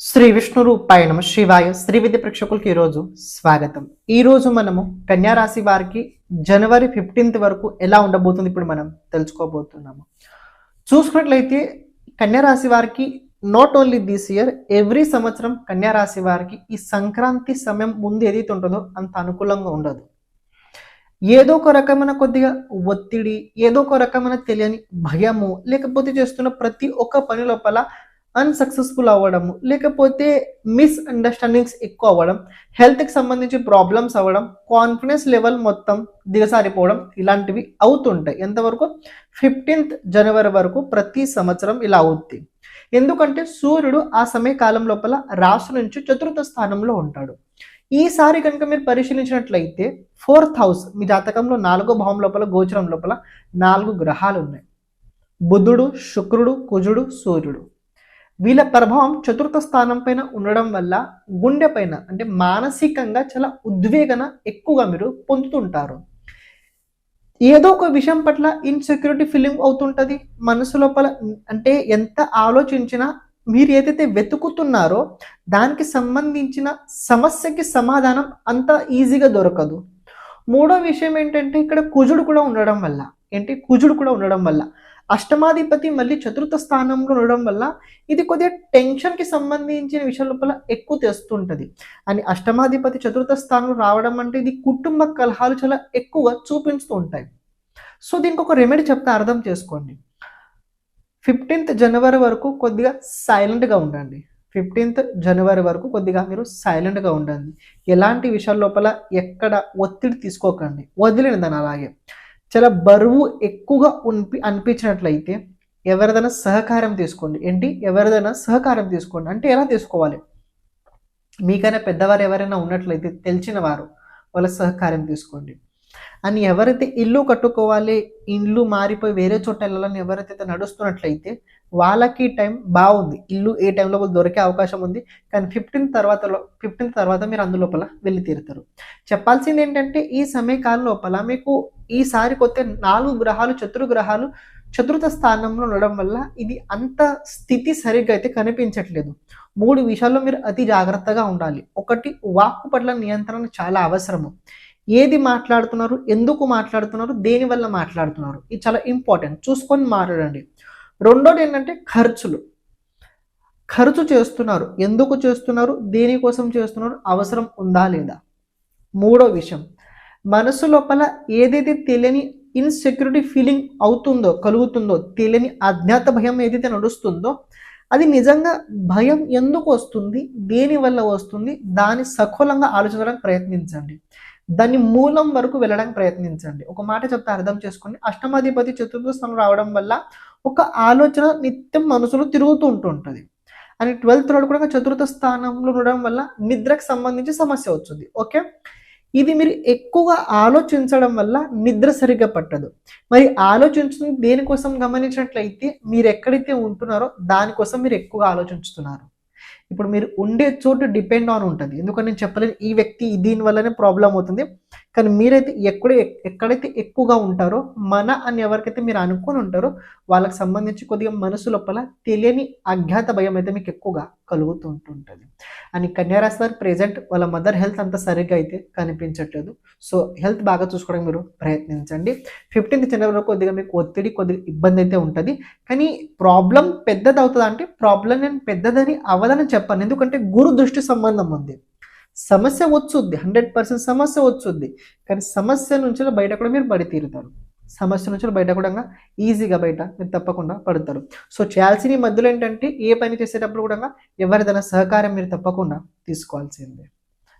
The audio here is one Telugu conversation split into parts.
శ్రీ విష్ణు రూపాయ నమ శివాయ. శ్రీ విద్య ప్రేక్షకులకి ఈరోజు స్వాగతం. ఈరోజు మనము కన్యా రాశి వారికి జనవరి ఫిఫ్టీన్త్ వరకు ఎలా ఉండబోతుంది ఇప్పుడు మనం తెలుసుకోబోతున్నాము. చూసుకున్నట్లయితే కన్యా రాశి వారికి not only this year every సంవత్సరం కన్యా రాశి వారికి ఈ సంక్రాంతి సమయం ముందు ఏదైతే ఉంటుందో అంత అనుకూలంగా ఉండదు. ఏదో ఒక రకమైన కొద్దిగా ఒత్తిడి ఏదో ఒక రకమైన తెలియని భయము లేకపోతే చేస్తున్న ప్రతి ఒక్క పని లోపల అన్సక్సెస్ఫుల్ అవ్వడం లేకపోతే మిస్అండర్స్టాండింగ్స్ ఎక్కువ అవ్వడం హెల్త్కి సంబంధించి ప్రాబ్లమ్స్ అవ్వడం కాన్ఫిడెన్స్ లెవెల్ మొత్తం దిగసారిపోవడం ఇలాంటివి అవుతుంటాయి. ఎంతవరకు? ఫిఫ్టీన్త్ జనవరి వరకు ప్రతి సంవత్సరం ఇలా అవుద్ది. ఎందుకంటే సూర్యుడు ఆ సమయ కాలం లోపల రాశి నుంచి చతుర్థ స్థానంలో ఉంటాడు. ఈసారి కనుక మీరు పరిశీలించినట్లయితే ఫోర్త్ హౌస్ మీ జాతకంలో నాలుగో భావం లోపల గోచరం లోపల నాలుగు గ్రహాలు ఉన్నాయి. బుధుడు శుక్రుడు కుజుడు సూర్యుడు. వీళ్ళ ప్రభావం చతుర్థ స్థానం పైన ఉండడం వల్ల గుండె పైన అంటే మానసికంగా చాలా ఉద్వేగన ఎక్కువగా మీరు పొందుతుంటారు. ఏదో ఒక విషయం పట్ల ఇన్సెక్యూరిటీ ఫీలింగ్ అవుతుంటుంది. మనసు లోపల అంటే ఎంత ఆలోచించినా మీరు ఏదైతే వెతుకుతున్నారో దానికి సంబంధించిన సమస్యకి సమాధానం అంత ఈజీగా దొరకదు. మూడో విషయం ఏంటంటే ఇక్కడ కుజుడు కూడా ఉండడం వల్ల ఏంటి? కుజుడు కూడా ఉండడం వల్ల. అష్టమాధిపతి మళ్ళీ చతుర్థ స్థానంలో ఉండడం వల్ల ఇది కొద్దిగా టెన్షన్కి సంబంధించిన విషయం లోపల ఎక్కువ తెస్తుంటుంది. అని అష్టమాధిపతి చతుర్థ స్థానంలో రావడం అంటే ఇది కుటుంబ కలహాలు చాలా ఎక్కువ చూపిస్తూ ఉంటాయి. సో దీనికి ఒక రెమెడీ చెప్తే అర్థం చేసుకోండి. ఫిఫ్టీన్త్ జనవరి వరకు కొద్దిగా సైలెంట్గా ఉండండి. ఫిఫ్టీన్త్ జనవరి వరకు కొద్దిగా మీరు సైలెంట్గా ఉండండి. ఎలాంటి విషయాల లోపల ఎక్కడ ఒత్తిడి తీసుకోకండి. వదిలేండి దాన్ని అలాగే. చాలా బరువు ఎక్కువగా ఉన్పి అనిపించినట్లయితే ఎవరిదైనా సహకారం తీసుకోండి. ఏంటి? ఎవరిదైనా సహకారం తీసుకోండి. అంటే ఎలా తీసుకోవాలి? మీకైనా పెద్దవారు ఎవరైనా ఉన్నట్లయితే తెలిసిన వారు వాళ్ళ సహకారం తీసుకోండి. అని ఎవరైతే ఇల్లు కట్టుకోవాలి ఇల్లు మారిపోయి వేరే చోట వెళ్ళాలని ఎవరైతే నడుస్తున్నట్లయితే వాళ్ళకి టైం బాగుంది. ఇల్లు ఏ టైంలో దొరికే అవకాశం ఉంది. కానీ ఫిఫ్టీన్ తర్వాత ఫిఫ్టీన్ తర్వాత మీరు అందులోపల వెళ్ళి తీరుతారు. చెప్పాల్సింది ఏంటంటే ఈ సమయకాల లోపల మీకు ఈసారి కొత్త నాలుగు గ్రహాలు చతుర్గ్రహాలు చతుర్థ స్థానంలో ఉండడం వల్ల ఇది అంత స్థితి సరిగ్గా అయితే కనిపించట్లేదు. మూడు విషయాల్లో మీరు అతి జాగ్రత్తగా ఉండాలి. ఒకటి వాక్కు పట్ల నియంత్రణ చాలా అవసరము. ఏది మాట్లాడుతున్నారు ఎందుకు మాట్లాడుతున్నారు దేని వల్ల మాట్లాడుతున్నారు ఇది చాలా ఇంపార్టెంట్. చూసుకొని మాట్లాడండి. రెండోది ఏంటంటే ఖర్చులు. ఖర్చు చేస్తున్నారు. ఎందుకు చేస్తున్నారు దేనికోసం చేస్తున్నారు అవసరం ఉందా లేదా? మూడో విషయం మనసు లోపల ఏదైతే తెలియని ఇన్సెక్యూరిటీ ఫీలింగ్ అవుతుందో కలుగుతుందో తెలియని అజ్ఞాత భయం ఏదైతే నడుస్తుందో అది నిజంగా భయం ఎందుకు వస్తుంది? దేని వల్ల వస్తుంది? దాన్ని సఫలంగా ఆలోచించడానికి ప్రయత్నించండి. దాని మూలం వరకు వెళ్ళడానికి ప్రయత్నించండి. ఒక మాట చెప్తే అర్థం చేసుకోండి. అష్టమాధిపతి చతుర్థ స్థానం రావడం వల్ల ఒక ఆలోచన నిత్యం మనసులో తిరుగుతూ ఉంటుంటుంది అని ట్వెల్త్ రోడ్ కూడా చతుర్థ స్థానంలో ఉండడం వల్ల నిద్రకు సంబంధించి సమస్య వచ్చింది ఓకే? ఇది మీరు ఎక్కువగా ఆలోచించడం వల్ల నిద్ర సరిగ్గా పట్టదు. మరి ఆలోచించడం దేనికోసం గమనించినట్లయితే మీరు ఎక్కడైతే ఉంటున్నారో దానికోసం మీరు ఎక్కువగా ఆలోచించుతున్నారు. ఇప్పుడు మీరు ఉండే చోటు డిపెండ్ ఆన్ ఉంటుంది. ఎందుకంటే నేను చెప్పలేను ఈ వ్యక్తి దీని వల్లనే ప్రాబ్లం అవుతుంది. కానీ మీరైతే ఎక్కడ ఎక్కడైతే ఎక్కువగా ఉంటారో మన అని ఎవరికైతే మీరు అనుకుని ఉంటారో వాళ్ళకి సంబంధించి కొద్దిగా మనసు లోపల తెలియని అజ్ఞాత భయం అయితే మీకు ఎక్కువగా కలుగుతూ ఉంటుంటుంది. అని కన్యారాశి వారి ప్రెజెంట్ వాళ్ళ మదర్ హెల్త్ అంత సరిగ్గా అయితే కనిపించట్లేదు. సో హెల్త్ బాగా చూసుకోవడానికి మీరు ప్రయత్నించండి. ఫిఫ్టీన్త్ జనవరి కొద్దిగా మీకు ఒత్తిడి కొద్దిగా ఇబ్బంది అయితే ఉంటుంది. కానీ ప్రాబ్లం పెద్దది అవుతుందా అంటే ప్రాబ్లం నేను పెద్దదని అవదని చెప్పాను. ఎందుకంటే గురు దృష్టి సంబంధం ఉంది. సమస్య వచ్చుద్ది హండ్రెడ్ పర్సెంట్ సమస్య వచ్చుద్ది. కానీ సమస్య నుంచి బయట కూడా మీరు పడి తీరుతారు సమస్య నుంచి బయట కూడా ఈజీగా బయట మీరు తప్పకుండా పడతారు. సో చేయాల్సిన ఈ మధ్యలో ఏంటంటే ఏ పని చేసేటప్పుడు కూడా ఎవరిదైనా సహకారం మీరు తప్పకుండా తీసుకోవాల్సిందే.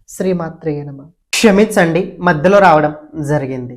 శ్రీమాత్రే నమ. క్షమించండి మధ్యలో రావడం జరిగింది.